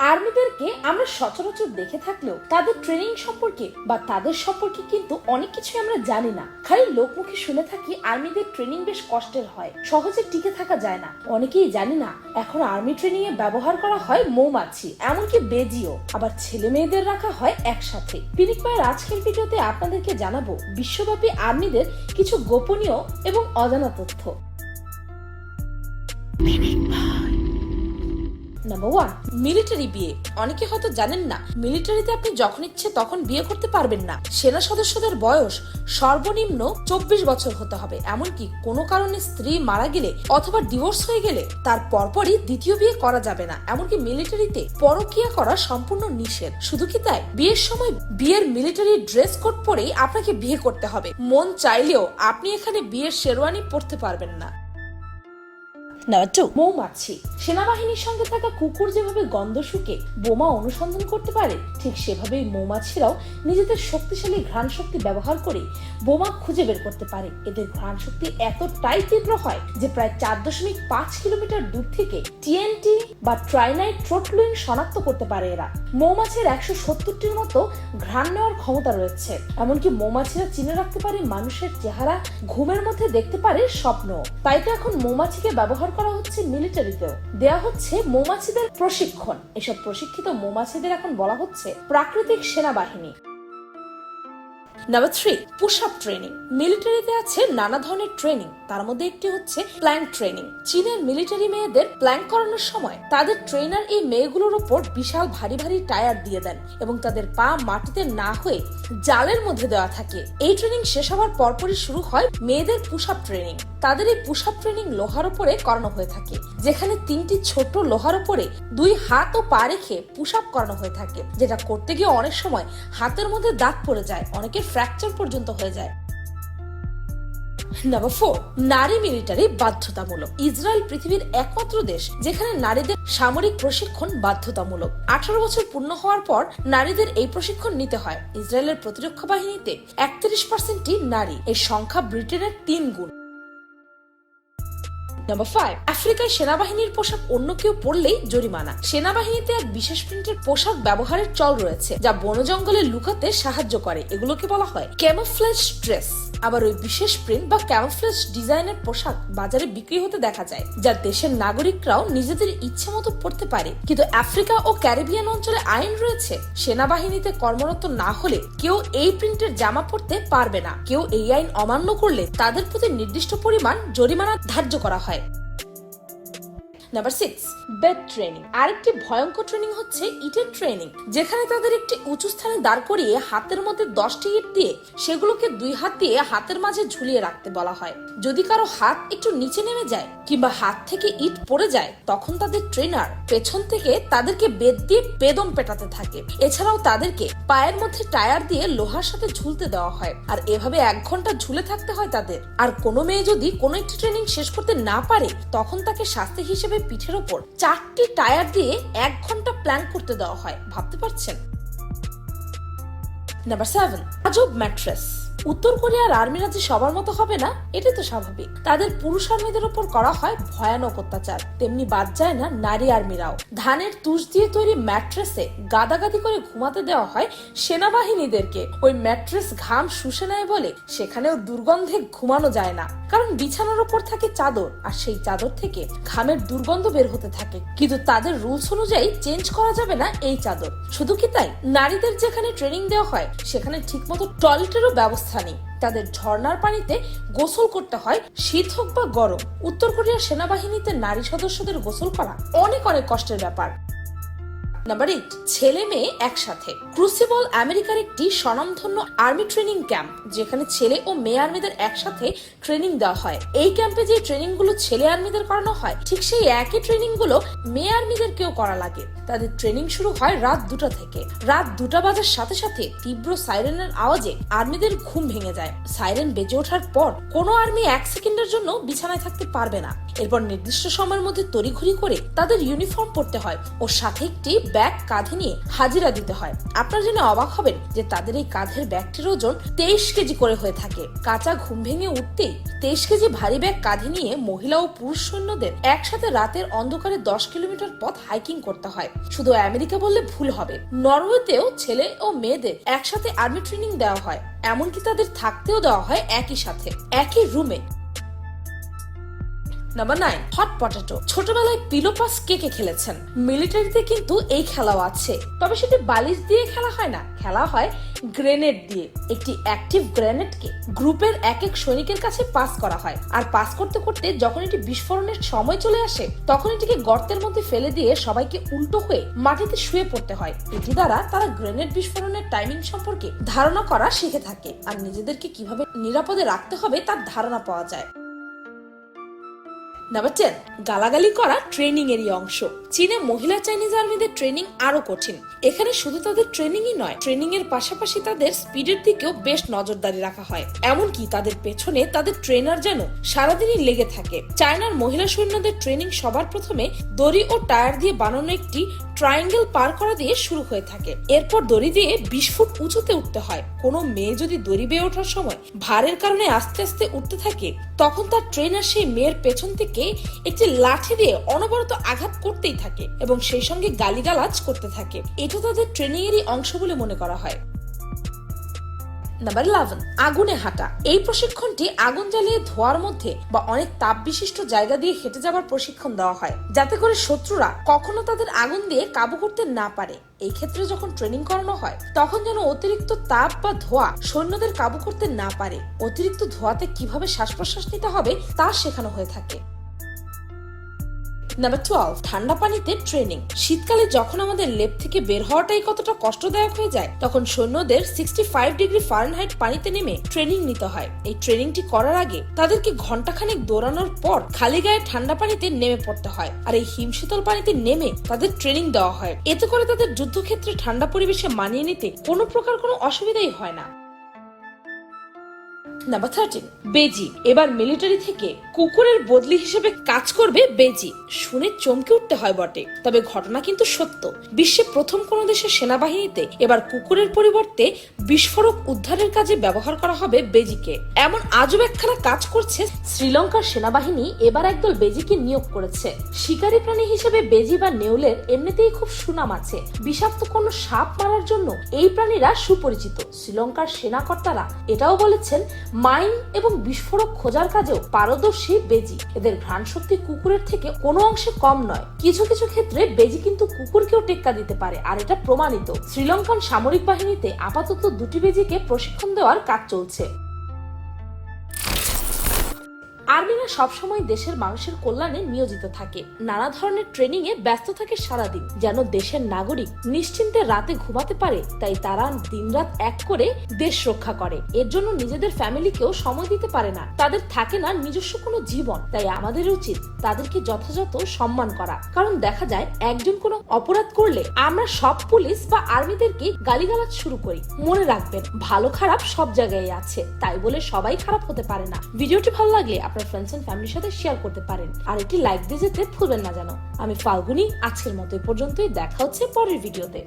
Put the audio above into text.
আর্মিদেরকে আমরা সচরাচর দেখে থাকলেও তাদের ট্রেনিং সম্পর্কে বা তাদের সম্পর্কে কিন্তু অনেক কিছু আমরা জানি না। খালি লোকমুখে শুনে থাকি আর্মিদের ট্রেনিং বেশ কষ্টের হয়, সহজে টিকে থাকা যায় না। অনেকেই জানি না, এখন আর্মি ট্রেনিং এ ব্যবহার করা হয় মৌমাছি, এমনকি বেজিও। আবার ছেলে মেয়েদের রাখা হয় একসাথে। পিনিক মায়ের আজকের ভিডিওতে আপনাদেরকে জানাব, বিশ্বব্যাপী আর্মিদের কিছু গোপনীয় এবং অজানা তথ্য। নাম্বার ওয়ান মিলিটারি বিয়ে অনেকে হয়তো জানেন না মিলিটারিতে আপনি যখন ইচ্ছে তখন বিয়ে করতে পারবেন না। সেনা সদস্যদের বয়স সর্বনিম্ন চব্বিশ বছর হতে হবে। এমনকি কোনো কারণে স্ত্রী মারা গেলে অথবা ডিভোর্স হয়ে গেলে তার পরপরই দ্বিতীয় বিয়ে করা যাবে না। এমনকি মিলিটারিতে পরকিয়া করা সম্পূর্ণ নিষেধ। শুধু কি তাই? বিয়ের সময় বিয়ের মিলিটারি ড্রেস কোড পরেই আপনাকে বিয়ে করতে হবে। মন চাইলেও আপনি এখানে বিয়ের শেরওয়ানি পরতে পারবেন না। নাম্বার টু মৌমাছি। সেনাবাহিনীর সঙ্গে থাকা কুকুর যেভাবে গন্ধ শুকে, বোমা অনুসন্ধান করতে পারে, ঠিক সেভাবেই মৌমাছিরাও নিজেদের শক্তিশালী ঘ্রাণ শক্তি ব্যবহার করে বোমা খুঁজে বের করতে পারে। এদের ঘ্রাণ শক্তি এতটাই তীব্র হয় যে প্রায় চার দশমিক পাঁচ কিলোমিটার দূর থেকে টিএনটি বা ট্রাইনাইট ট্রোটলুইন শনাক্ত করতে পারে এরা। মৌমাছির একশো সত্তরটির মতো ঘ্রাণ নেওয়ার ক্ষমতা রয়েছে। এমনকি মৌমাছিরা চিনে রাখতে পারে মানুষের চেহারা ঘুমের মধ্যে দেখতে পারে স্বপ্ন। তাই তো এখন মৌমাছিকে ব্যবহার করা হচ্ছে মিলিটারিতেও দেয়া হচ্ছে মৌমাছিদের প্রশিক্ষণ। এসব প্রশিক্ষিত মৌমাছিদের এখন বলা হচ্ছে প্রাকৃতিক সেনাবাহিনী। Number three push up training মিলিটারিতে আছে নানা ধরনের ট্রেনিং তার মধ্যে একটি হচ্ছে প্ল্যাঙ্ক ট্রেনিং চীনের মিলিটারি মেয়েদের প্ল্যাঙ্ক করানোর সময় তাদের ট্রেনার এই মেয়েগুলোর উপর বিশাল ভারী ভারী টায়ার দিয়ে দেন এবং তাদের পা মাটিতে না হয়ে জালের মধ্যে দেওয়া থাকে। এই ট্রেনিং শেষ হওয়ার পরপরই শুরু হয় মেয়েদের পুশ আপ ট্রেনিং তাদের এই পুশ আপ ট্রেনিং লোহার উপরে করানো হয়ে থাকে, যেখানে তিনটি ছোট লোহার উপরে দুই হাত ও পা রেখে পুশ আপ করানো হয়ে থাকে, যেটা করতে গিয়ে অনেক সময় হাতের মধ্যে দাগ পড়ে যায়। অনেকের ফ্র্যাকচার পর্যন্ত হয়ে যায়। নাম্বার ফোর নারী মিলিটারি বাধ্যতামূলক। ইসরায়েল পৃথিবীর একমাত্র দেশ যেখানে নারীদের সামরিক প্রশিক্ষণ বাধ্যতামূলক। আঠারো বছর পূর্ণ হওয়ার পর নারীদের এই প্রশিক্ষণ নিতে হয়। ইসরায়েলের প্রতিরক্ষা বাহিনীতে একত্রিশ পার্সেন্টই নারী। এই সংখ্যা ব্রিটেনের তিন গুণ। নাম্বার ফাইভ আফ্রিকায় সেনাবাহিনীর পোশাক অন্য কেউ পরলেই জরিমানা। সেনাবাহিনীতে এক বিশেষ প্রিন্টের পোশাক ব্যবহারের চল রয়েছে, যা বন জঙ্গলে লুকাতে সাহায্য করে, এগুলোকে বলা হয় ক্যামোফ্লেজ ড্রেস। আবার ওই বিশেষ প্রিন্ট বা ক্যামোফ্লেজ ডিজাইনের পোশাক বাজারে বিক্রি হতে দেখা যায়, যা দেশের নাগরিকরাও নিজেদের ইচ্ছে মতো পড়তে পারে। কিন্তু আফ্রিকা ও ক্যারিবিয়ান অঞ্চলে আইন রয়েছে, সেনাবাহিনীতে কর্মরত না হলে কেউ এই প্রিন্টের জামা পরতে পারবে না। কেউ এই আইন অমান্য করলে তাদের প্রতি নির্দিষ্ট পরিমাণ জরিমানা ধার্য করা হয়। い。নাম্বার সিক্স বেড ট্রেনিং আরেকটি ভয়ঙ্কর ট্রেনিং হচ্ছে ইটের ট্রেনিং যেখানে তাদের একটি উঁচু স্থানে দাঁড় করিয়ে হাতের মধ্যে দশটি ইট দিয়ে সেগুলোকে দুই হাত দিয়ে হাতের মাঝে ঝুলিয়ে রাখতে বলা হয়। যদি কারও হাত একটু নিচে নেমে যায় কিংবা হাত থেকে ইট পড়ে যায়, তখন তাদের ট্রেনার পেছন থেকে তাদেরকে বেদ দিয়ে বেদম পেটাতে থাকে। এছাড়াও তাদেরকে পায়ের মধ্যে টায়ার দিয়ে লোহার সাথে ঝুলতে দেওয়া হয়। আর এভাবে এক ঘণ্টা ঝুলে থাকতে হয় তাদের। আর কোনো মেয়ে যদি কোনো একটি ট্রেনিং শেষ করতে না পারে, তখন তাকে শাস্তি হিসেবে পিঠের ওপর চারটি টায়ার দিয়ে এক ঘণ্টা প্ল্যান করতে দেওয়া হয়। ভাবতে পারছেন? নাম্বার সেভেন আজব ম্যাট্রেস উত্তর কোরিয়ার আর্মিরা যে সবার মতো হবে না, এটাই তো স্বাভাবিক। তাদের পুরুষ আর্মিদের উপর করা হয় ভয়ানক অত্যাচার। তেমনি বাদ যায় না নারী আর্মিরাও। ধানের তুষ দিয়ে তৈরি ম্যাট্রেসে গাদাগাদি করে ঘুমাতে দেওয়া হয় সেনাবাহিনীদেরকে। ওই ম্যাট্রেস ঘাম শুষে নেয় বলে সেখানেও দুর্গন্ধে ঘুমানো যায় না। কারণ বিছানার উপর থাকে চাদর, আর সেই চাদর থেকে ঘামের দুর্গন্ধ বের হতে থাকে। কিন্তু তাদের রুলস অনুযায়ী চেঞ্জ করা যাবে না এই চাদর। শুধু কি তাই? নারীদের যেখানে ট্রেনিং দেওয়া হয়, সেখানে ঠিকমতো টয়লেটেরও ব্যবস্থা নেই তাদের ঝর্ণার পানিতে গোসল করতে হয় শীত হোক বা গরম, উত্তর কোরিয়ার সেনাবাহিনীতে নারী সদস্যদের গোসল করা অনেক অনেক কষ্টের ব্যাপার। নাম্বার এইট ছেলে মেয়ে একসাথে। ক্রুসিবল আমেরিকার একটি স্বনামধন্য আর্মি ট্রেনিং ক্যাম্প, যেখানে ছেলে ও মেয়ে আর্মিদের একসাথে ট্রেনিং দেওয়া হয়। এই ক্যাম্পে যে ট্রেনিংগুলো ছেলে আর্মিদের করানো হয়, ঠিক সেই একই ট্রেনিংগুলো মেয়ে আর্মিদেরকেও করা লাগে। তাদের ট্রেনিং শুরু হয় রাত দুটা থেকে। রাত দুটা বাজার সাথে সাথে তীব্র সাইরেনের আওয়াজে আর্মিদের ঘুম ভেঙে যায়। সাইরেন বেজে ওঠার পর কোনো আর্মি এক সেকেন্ডের জন্য বিছানায় থাকতে পারবে না। এরপর নির্দিষ্ট সময়ের মধ্যে তড়িঘড়ি করে তাদের ইউনিফর্ম পরতে হয় ও সাথে একটি ব্যাগ কাঁধে নিয়ে হাজিরা দিতে হয়। আপনারা জেনে অবাক হবেন যে তাদের এই কাঁধের ব্যাগটির ওজন তেইশ কেজি করে হয়ে থাকে। কাঁচা ঘুম ভেঙে উঠতেই তেইশ কেজি ভারী ব্যাগ কাঁধে নিয়ে মহিলা ও পুরুষ সৈন্যদের একসাথে রাতের অন্ধকারে দশ কিলোমিটার পথ হাইকিং করতে হয়। শুধু আমেরিকা বললে ভুল হবে। নরওয়েতেও ছেলে ও মেয়েদের একসাথে আর্মি ট্রেনিং দেওয়া হয়। এমনকি তাদের থাকতেও দেওয়া হয় একই সাথে। একই রুমে নাম্বার নাইন হট পটেটো ছোটবেলায় পিলোপাস কে কে খেলেছেন? মিলিটারিতে কিন্তু এই খেলাও আছে। তবে সেটি বালিশ দিয়ে খেলা হয় না, খেলা হয় গ্রেনেড দিয়ে। একটি অ্যাক্টিভ গ্রেনেডকে গ্রুপের এক এক সৈনিকের কাছে পাস করা হয়। আর পাস করতে করতে যখন এটি বিস্ফোরণের সময় চলে আসে, তখন এটিকে গর্তের মধ্যে ফেলে দিয়ে সবাইকে উল্টো হয়ে মাটিতে শুয়ে পড়তে হয়। এটি দ্বারা তারা গ্রেনেড বিস্ফোরণের টাইমিং সম্পর্কে ধারণা করা শিখে থাকে। আর নিজেদেরকে কীভাবে নিরাপদে রাখতে হবে তার ধারণা পাওয়া যায়। নাম্বার টেন গালাগালি করা ট্রেনিং এরই অংশ। চীনে মহিলা চাইনিজ আর্মিদের ট্রেনিং আরও কঠিন। এখানে শুধু তাদের ট্রেনিংই নয় ট্রেনিং এর পাশাপাশি তাদের স্পিডের দিকেও বেশ নজরদারি রাখা হয়। এমনকি তাদের পেছনে তাদের ট্রেনার যেন সারাদিনই লেগে থাকে। চায়নার মহিলা সৈন্যদের ট্রেনিং সবার প্রথমে দড়ি ও টায়ার দিয়ে বানানো একটি ট্রায়াঙ্গেল পার করা দিয়ে শুরু হয়ে থাকে। এরপর দড়ি দিয়ে বিশ ফুট উঁচুতে উঠতে হয়। কোনো মেয়ে যদি দড়ি বেয়ে ওঠার সময় ভারের কারণে আস্তে আস্তে উঠতে থাকে, তখন তার ট্রেনার সেই মেয়ের পেছন থেকে একটি লাঠি দিয়ে অনবরত আঘাত করতেই থাকে এবং সেই সঙ্গে গালিগালাজ করতে থাকে। এটা তাদের ট্রেনিং এরই অংশ বলে মনে করা হয়। নাম্বার ইলেভেন আগুনে হাঁটা। এই প্রশিক্ষণটি আগুন জ্বালিয়ে ধোয়ার মধ্যে বা অনেক তাপ বিশিষ্ট জায়গা দিয়ে হেঁটে যাবার প্রশিক্ষণ দেওয়া হয়, যাতে করে শত্রুরা কখনো তাদের আগুন দিয়ে কাবু করতে না পারে। এই ক্ষেত্রে যখন ট্রেনিং করানো হয়, তখন যেন অতিরিক্ত তাপ বা ধোয়া সৈন্যদের কাবু করতে না পারে। অতিরিক্ত ধোয়াতে কীভাবে শ্বাস প্রশ্বাস নিতে হবে, তা শেখানো হয়ে থাকে। নাম্বার টুয়েলভ ঠান্ডা পানিতে ট্রেনিং শীতকালে যখন আমাদের লেপ থেকে বের হওয়াটাই কতটা কষ্টদায়ক হয়ে যায়, তখন সৈন্যদের সিক্সটি ফাইভ ডিগ্রি ফারেনহাইট পানিতে নেমে ট্রেনিং নিতে হয়। এই ট্রেনিংটি করার আগে তাদেরকে ঘন্টাখানেক দৌড়ানোর পর খালি গায়ে ঠান্ডা পানিতে নেমে পড়তে হয় আর এই হিমশীতল পানিতে নেমে তাদের ট্রেনিং দেওয়া হয়। এতে করে তাদের যুদ্ধক্ষেত্রে ঠান্ডা পরিবেশে মানিয়ে নিতে কোনো প্রকার কোনো অসুবিধাই হয় না। নাম্বার থার্টিন বেজি। এবার মিলিটারি থেকে কুকুরের বদলি হিসেবে কাজ করবে বেজি। শুনে চমকে উঠতে হয় বটে। তবে ঘটনা কিন্তু সত্য। বিশ্বে প্রথম কোন দেশের সেনাবাহিনীতে এবার কুকুরের পরিবর্তে বিস্ফোরক উদ্ধারের কাজে ব্যবহার করা হবে বেজিকে। এমন আজব একখানা কাজ করছে শ্রীলঙ্কার সেনাবাহিনী এবার একদল বেজিকে নিয়োগ করেছে। শিকারী প্রাণী হিসেবে বেজি বা নেউলের এমনিতেই খুব সুনাম আছে। বিষাক্ত কোনো সাপ মারার জন্য এই প্রাণীরা সুপরিচিত। শ্রীলঙ্কার সেনাকর্তারা এটাও বলেছেন মাইন এবং বিস্ফোরক খোঁজার কাজেও পারদর্শী বেজি। এদের ঘ্রাণ শক্তি কুকুরের থেকে কোনো অংশে কম নয়। কিছু কিছু ক্ষেত্রে বেজি কিন্তু কুকুরকেও টেক্কা দিতে পারে, আর এটা প্রমাণিত। শ্রীলঙ্কান সামরিক বাহিনীতে আপাতত দুটি বেজিকে প্রশিক্ষণ দেওয়ার কাজ চলছে। আর্মিরা সবসময় দেশের মানুষের কল্যাণে নিয়োজিত থাকে। নানা ধরনের ট্রেনিং এ ব্যস্ত থাকে সারাদিন, যেন দেশের নাগরিক নিশ্চিন্তে রাতে ঘুমাতে পারে, তাই তারা দিনরাত এক করে দেশ রক্ষা করে। এর জন্য নিজেদের ফ্যামিলিকেও সময় দিতে পারে না। তাদের থাকে না নিজস্ব কোনো জীবন, তাই আমাদের উচিত তাদেরকে যথাযথ সম্মান করা। কারণ দেখা যায়, একজন কোনো অপরাধ করলে আমরা সব পুলিশ বা আর্মিদেরকে গালিগালাজ শুরু করি। মনে রাখবেন, ভালো খারাপ সব জায়গায় আছে, তাই বলে সবাই খারাপ হতে পারে না। ভিডিওটি ভালো লাগলে আপনার ফ্রেন্ডস এন্ড ফ্যামিলির সাথে শেয়ার করতে পারেন। আর একটি লাইক দিয়ে যেতে ভুলবেন না যেন। আমি ফাল্গুনি, আজকের মতো এ পর্যন্তই। দেখা হচ্ছে পরের ভিডিওতে